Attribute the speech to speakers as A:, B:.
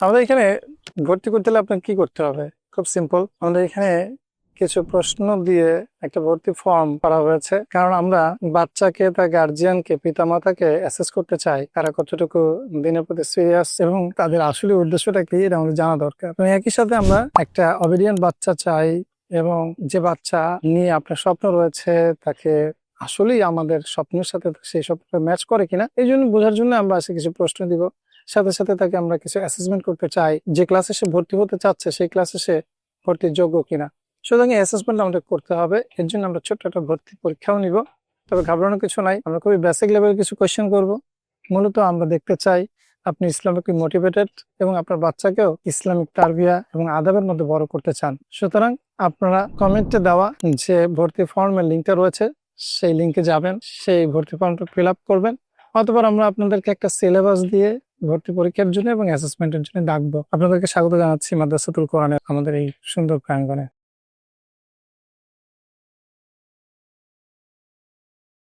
A: আমাদের এখানে ভর্তি করতে হলে আপনার কি করতে হবে? খুব সিম্পল আমাদের এখানে কিছু প্রশ্ন দিয়ে একটা ভর্তি ফর্ম করা হয়েছে। কারণ আমরা বাচ্চাকে তার গার্জিয়ানকে পিতামাতাকে অ্যাসেস করতে চাই। তারা কতটুকু দিনের প্রতি সিরিয়াস এবং তাদের আসলে উদ্দেশ্যটা কি, এটা আমাদের জানা দরকার। এবং একই সাথে আমরা একটা অবিডিয়েন্ট বাচ্চা চাই এবং যে বাচ্চা নিয়ে আপনার স্বপ্ন রয়েছে, তাকে আসলেই আমাদের স্বপ্নের সাথে সেই স্বপ্ন ম্যাচ করে কিনা, এই জন্য বোঝার জন্য আমরা আজকে কিছু প্রশ্ন দিব। সাথে সাথে তাকে আমরা কিছু অ্যাসেসমেন্ট করতে চাই। যে ক্লাসে সে ভর্তি হতে চাচ্ছে, সেই ক্লাসে সে ভর্তির যোগ্য কিনা। সুতরাং এই অ্যাসেসমেন্ট আমাদের করতে হবে। এর জন্য আমরা ছোট্ট একটা ভর্তি পরীক্ষাও নিব। তবে ঘাবড়ানোর কিছু নাই। আমরা খুবই বেসিক লেভেলের কিছু কোয়েশ্চেন করব। মূলত আমরা দেখতে চাই আপনি ইসলামিক মোটিভেটেড এবং আপনার বাচ্চাকেও ইসলামিক তারবিয়া এবং আদাবের মধ্যে বড় করতে চান। সুতরাং আপনারা কমেন্টে দেওয়া যে ভর্তি ফর্মের লিঙ্কটা রয়েছে, সেই লিঙ্কে যাবেন। সেই ভর্তি ফর্মটা ফিল আপ করবেন। অথবা আমরা আপনাদেরকে একটা সিলেবাস দিয়ে ভর্তি পরীক্ষার জন্য এবং অ্যাসেসমেন্টের জন্য ডাকবো। আপনাদেরকে স্বাগত জানাচ্ছি মাদ্রাসাতুল কোরআনে আমাদের এই সুন্দর প্রাঙ্গণে।